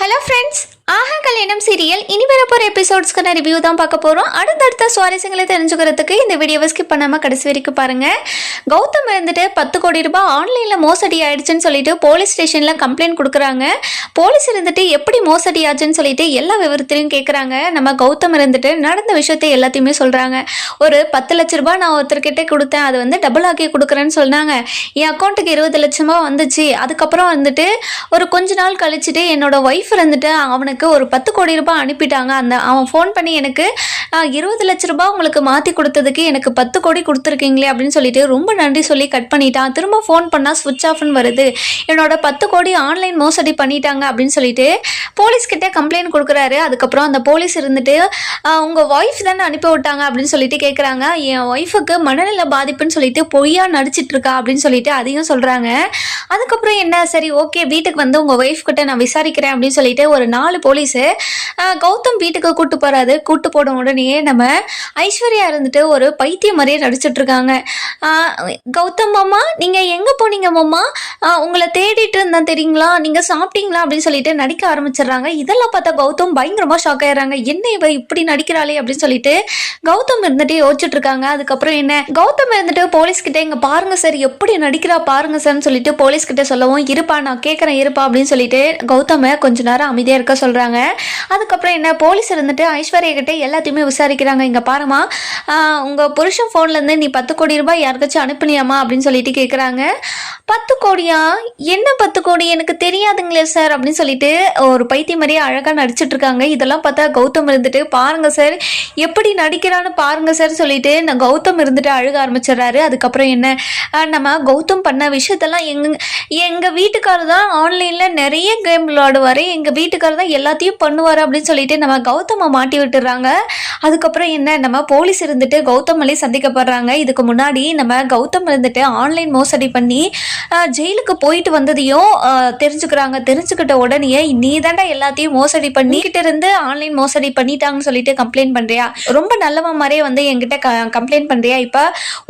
Hello friends ஆஹா கல்யாணம் serial இனி வரப்போகிற எபிசோட்ஸ்க்கான ரிவ்யூ தான் பார்க்க போகிறோம் அடுத்தடுத்த சுவாரஸ்யங்களை தெரிஞ்சுக்கிறதுக்கு இந்த வீடியோவை ஸ்கிப் பண்ணாமல் கடைசி வரைக்கும் பாருங்கள் கௌதம் இருந்துட்டு பத்து கோடி ரூபாய் ஆன்லைனில் மோசடி ஆயிடுச்சுன்னு சொல்லிட்டு போலீஸ் ஸ்டேஷனில் கம்ப்ளைண்ட் கொடுக்குறாங்க. போலீஸ் இருந்துட்டு எப்படி மோசடி ஆச்சுன்னு சொல்லிட்டு எல்லா விவரத்திலையும் கேட்குறாங்க நம்ம கௌதம் இருந்துட்டு நடந்த விஷயத்தை எல்லாத்தையுமே சொல்கிறாங்க ஒரு பத்து லட்ச ரூபாய் நான் ஒருத்தர்கிட்ட கொடுத்தேன் அது வந்து டபுள் ஆக்கி கொடுக்குறேன்னு சொன்னாங்க. என் அக்கௌண்ட்டுக்கு இருபது லட்சமாக வந்துச்சு. அதுக்கப்புறம் வந்துட்டு ஒரு கொஞ்ச நாள் கழிச்சுட்டு என்னோட ஒய்ஃப் இருந்துட்டு அவனுக்கு ஒரு பத்து கோடி ரூபாய் அனுப்பிட்டாங்க. அந்த அவன் ஃபோன் பண்ணி எனக்கு இருபது லட்ச ரூபாய் உங்களுக்கு மாற்றி கொடுத்ததுக்கு எனக்கு பத்து கோடி கொடுத்துருக்கீங்களே அப்படின்னு சொல்லிட்டு ரொம்ப நன்றி சொல்லி கட் பண்ணிட்டான். திரும்ப ஃபோன் பண்ணால் ஸ்விட்ச் ஆஃப்னு வருது. என்னோட பத்து கோடி ஆன்லைன் மோசடி பண்ணிட்டாங்க அப்படின்னு சொல்லிட்டு போலீஸ்கிட்ட கம்ப்ளைண்ட் கொடுக்குறாரு. அதுக்கப்புறம் அந்த போலீஸ் இருந்துட்டு உங்கள் ஒய்ஃப் தானே அனுப்பி விட்டாங்க அப்படின்னு சொல்லிட்டு கேட்குறாங்க என் ஒய்ஃபுக்கு மனநல பாதிப்புன்னு சொல்லிட்டு பொய்யா நடிச்சிட்டு இருக்கா அப்படின்னு சொல்லிட்டு அதையும் சொல்கிறாங்க அதுக்கப்புறம் என்ன? சரி ஓகே வீட்டுக்கு வந்து உங்கள் ஒய்ஃப் கிட்ட நான் விசாரிக்கிறேன் அப்படின்னு சொல்லிட்டு ஒரு நாலு போலீஸு கௌதம் வீட்டுக்கு கூட்டு போகிறாரு கூட்டு போன உடனே நம்ம ஐஸ்வர்யா இருந்துட்டு ஒரு பைத்தியம் மாதிரியே நடிச்சிட்டு இருக்காங்க. கௌதம் மாமா நீங்கள் எங்கே போனீங்க மாமா? உங்களை தேடிட்டு இருந்தேன் தெரியுங்களா? நீங்கள் சாப்பிட்டீங்களா? அப்படின்னு சொல்லிட்டு நடிக்க ஆரம்பிச்சிடுறாங்க. இதெல்லாம் பார்த்தா கௌதம் பயங்கரமாக ஷாக் ஆயிடுறாங்க. என்ன இவ இப்படி நடிக்கிறாளே அப்படின்னு சொல்லிட்டு கௌதம் இருந்துட்டு யோசிச்சுட்டு இருக்காங்க. அதுக்கப்புறம் என்ன? கௌதம் இருந்துட்டு போலீஸ்கிட்ட இங்கே பாருங்க சார் எப்படி நடிக்கிறா பாருங்க சார்னு சொல்லிட்டு போலீஸ்கிட்ட சொல்லவும் இருப்பா நான் கேட்குறேன் இருப்பா அப்படின்னு சொல்லிட்டு கௌதம கொஞ்சம் நேரம் அமைதியாக இருக்க சொல்கிறாங்க அதுக்கப்புறம் என்ன போலீஸ் இருந்துட்டு ஐஸ்வர்யா கிட்டே எல்லாத்தையுமே விசாரிக்கிறாங்க. இங்கே பாருமா உங்கள் புருஷன் ஃபோன்லேருந்து நீ பத்து கோடி ரூபாய் யாருக்காச்சும் அனுப்புனியாமா அப்படின்னு சொல்லிட்டு கேட்குறாங்க பத்து கோடியா? என்ன பத்து கோடி? எனக்கு தெரியாதுங்களே சார் அப்படின்னு சொல்லிட்டு ஒரு பைத்தியம் மாதிரியே அழகாக நடிச்சிட்டு இருக்காங்க இதெல்லாம் பார்த்தா கௌதம் இருந்துட்டு பாருங்க சார் எப்படி நடிக்கிறான்னு பாருங்க சார் சொல்லிட்டு நான் கௌதம் இருந்துட்டு அழுக ஆரம்பிச்சிடுறாரு. அதுக்கப்புறம் என்ன நம்ம கௌதம் பண்ண விஷயத்தெல்லாம் எங்க எங்கள் வீட்டுக்காரர் தான் ஆன்லைனில் நிறைய கேம் விளையாடுவாரு. எங்க வீட்டுக்காரர் தான் எல்லாத்தையும் பண்ணுவார் அப்படின்னு சொல்லிட்டு நம்ம கௌதமை மாட்டி விட்டுறாங்க. அதுக்கப்புறம் என்ன? நம்ம போலீஸ் இருந்துட்டு கௌதமலே சந்திக்கப்படுறாங்க. இதுக்கு முன்னாடி நம்ம கௌதம் இருந்துட்டு ஆன்லைன் மோசடி பண்ணி ஜெயிலுக்கு போயிட்டு வந்ததையும் தெரிஞ்சுக்கிறாங்க. தெரிஞ்சுக்கிட்ட உடனே நீ தாண்டா எல்லாத்தையும் மோசடி பண்ணிக்கிட்டு இருந்து ஆன்லைன் மோசடி பண்ணிட்டாங்கன்னு சொல்லிட்டு கம்ப்ளைண்ட் பண்றியா? ரொம்ப நல்லவன் மாதிரியே வந்து என்கிட்ட கம்ப்ளைண்ட் பண்றியா? இப்ப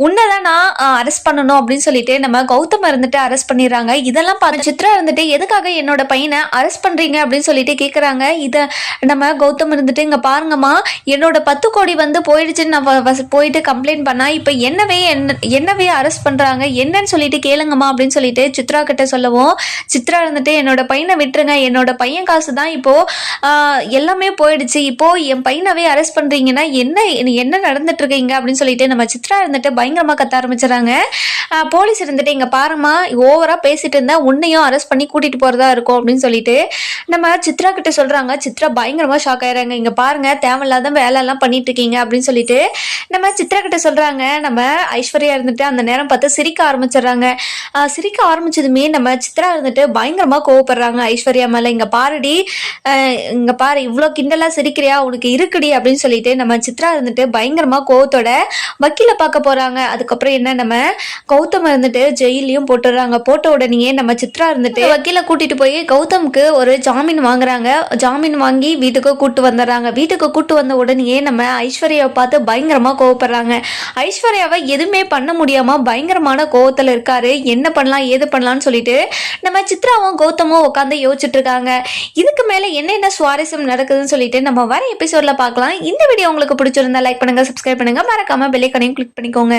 உன்னதான் நான் அரெஸ்ட் பண்ணணும் அப்படின்னு சொல்லிட்டு நம்ம கௌதம் இருந்துட்டு அரெஸ்ட் பண்ணிடுறாங்க. இதெல்லாம் பார்த்து சித்ரா இருந்துட்டு எதுக்காக என்னோட பையனை அரெஸ்ட் பண்றீங்க? அப்படின்னு சொல்லிட்டு கேட்குறாங்க இதை நம்ம கௌதம் இருந்துட்டு இங்கே பாருங்கம்மா என்னோட பத்து கோடி வந்து போயிடுச்சுன்னு நான் போயிட்டு கம்ப்ளைண்ட் பண்ணால் இப்போ என்னவே என்ன என்னவே அரெஸ்ட் பண்ணுறாங்க என்னன்னு சொல்லிட்டு கேளுங்கம்மா அப்படின்னு சொல்லிட்டு சித்ரா கிட்ட சொல்லவும் சித்ரா இருந்துட்டு என்னோட பையனை விட்டுருங்க. என்னோட பையன் காசு தான் இப்போ எல்லாமே போயிடுச்சு. இப்போ என் பையனவே அரெஸ்ட் பண்ணுறீங்கன்னா என்ன என்ன நடந்துட்டு இருக்கீங்க? அப்படின்னு சொல்லிட்டு நம்ம சித்ரா இருந்துட்டு பயங்கரமாக கத்த ஆரம்பிச்சிடறாங்க போலீஸ் இருந்துட்டு இங்கே பாருமா ஓவராக பேசிட்டு இருந்தால் உன்னையும் அரெஸ்ட் பண்ணி கூட்டிகிட்டு போகிறதா இருக்கும் அப்படின்னு சொல்லிட்டு நம்ம சித்ரா கிட்ட சொல்றாங்க சித்ரா பயங்கரமா ஷாக் ஆயிடுறாங்க இங்க பாருங்க தேவையில்லாத வேலை எல்லாம் பண்ணிட்டு இருக்கீங்க அப்படின்னு சொல்லிட்டு நம்ம சித்ரா கிட்ட சொல்றாங்க. நம்ம ஐஸ்வர்யா இருந்துட்டு அந்த நேரம் பார்த்து சிரிக்க ஆரம்பிச்சிடுறாங்க. சிரிக்க ஆரம்பிச்சதுமே நம்ம சித்ரா இருந்துட்டு பயங்கரமா கோவப்படுறாங்க ஐஸ்வர்யா மேல. இங்க பாருடி இங்கே இங்க பாரு இவ்வளோ கிண்டலா சிரிக்கிறியா? உனக்கு இருக்குடி அப்படின்னு சொல்லிட்டு நம்ம சித்ரா இருந்துட்டு பயங்கரமா கோவத்தோட வக்கீல பார்க்க போறாங்க. அதுக்கப்புறம் என்ன நம்ம கௌதம் இருந்துட்டு ஜெயிலையும் போட்டுடுறாங்க. போட்ட உடனே நம்ம சித்ரா இருந்துட்டு வக்கீல கூட்டிட்டு போய் கௌதம்க்கு ஒரு ஜாமீன் வாங்குறாங்க. ஜாமீன் வாங்கி வீட்டுக்கு கூட்டு வந்துடுறாங்க. வீட்டுக்கு கூட்டு வந்த உடனே நம்ம ஐஸ்வர்யாவை பார்த்து பயங்கரமா கோவப்படுறாங்க. ஐஸ்வர்யாவை எதுவுமே பண்ண முடியாம பயங்கரமான கோவத்துல இருக்காரு. என்ன பண்ணலாம் ஏது பண்ணலாம்னு சொல்லிட்டு நம்ம சித்ராவும் கௌதமும் உட்காந்து யோசிச்சுட்டு இருக்காங்க. இதுக்கு மேல என்னென்ன சுவாரஸ்யம் நடக்குதுன்னு சொல்லிட்டு நம்ம வர எபிசோட்ல பார்க்கலாம். இந்த வீடியோ உங்களுக்கு பிடிச்சிருந்தா லைக் பண்ணுங்க சப்ஸ்கிரைப் பண்ணுங்க. மறக்காம பெல்லைக்கனையும் கிளிக் பண்ணிக்கோங்க.